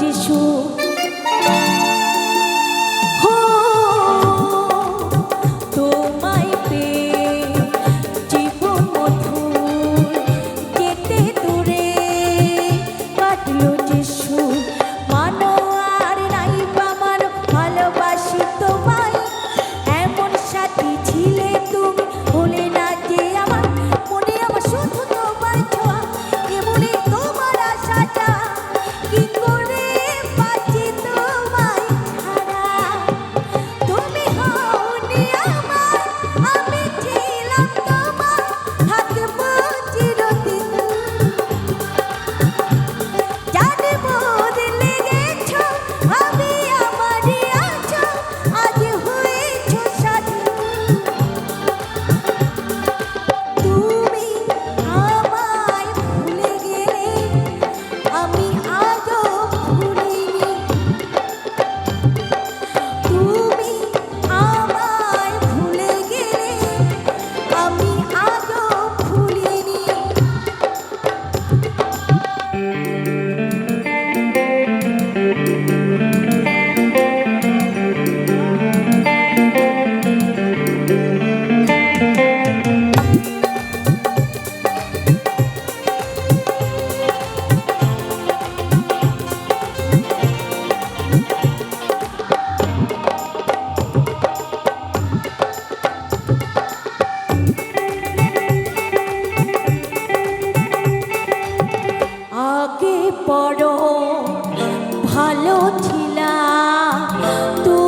ที่ชู আগে পড় ভালো ছিলা। তো